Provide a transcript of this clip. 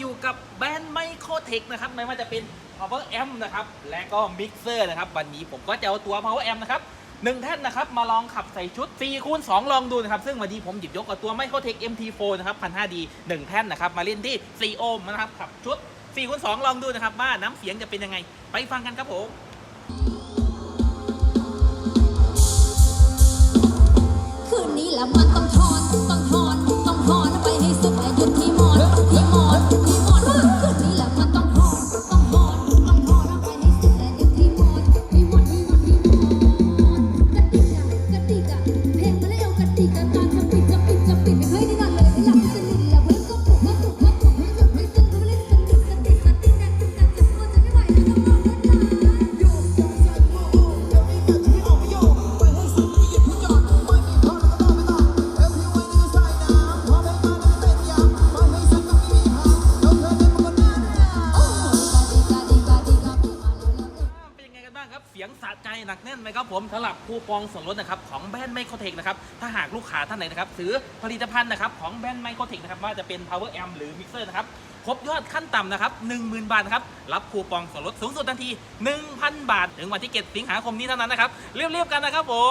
อยู่กับแบรนด์ไมโครเทคนะครับไม่ว่าจะเป็น power amp นะครับและก็มิกเซอร์นะครับวันนี้ผมก็จะเอาตัว power amp นะครับหนึ่งแท่านนะครับมาลองขับใส่ชุด4คูณ2ลองดูนะครับ ซึ่งวันนี้ผมหยิบยกเอาตัว Microtech MT4 นะครับ 1,500D 1 แท่นนะครับ มาเล่นที่ 4 โอห์มนะครับขับชุด4คูณ2ลองดูนะครับว่าน้ำเสียงจะเป็นยังไง ไปฟังกันครับผม เพลงมาแล้วกติกาการทำปิด สียงสะใจหนักแน่นไหมครับผมสำหรับคูปองส่วนลดนะครับของแบรนด์ไมโครเทคนะครับถ้าหากลูกค้าท่านไหนนะครับซื้อผลิตภัณฑ์นะครับของแบรนด์ไมโครเทคนะครับว่าจะเป็น power amp หรือ mixer นะครับครบยอดขั้นต่ำนะครับ10,000 บาทนะครับรับคูปองส่วนลดสูงสุดทันที 1,000 บาท ถึงวันที่ 7 สิงหาคมนี้เท่านั้นนะครับเรียบๆกันนะครับผม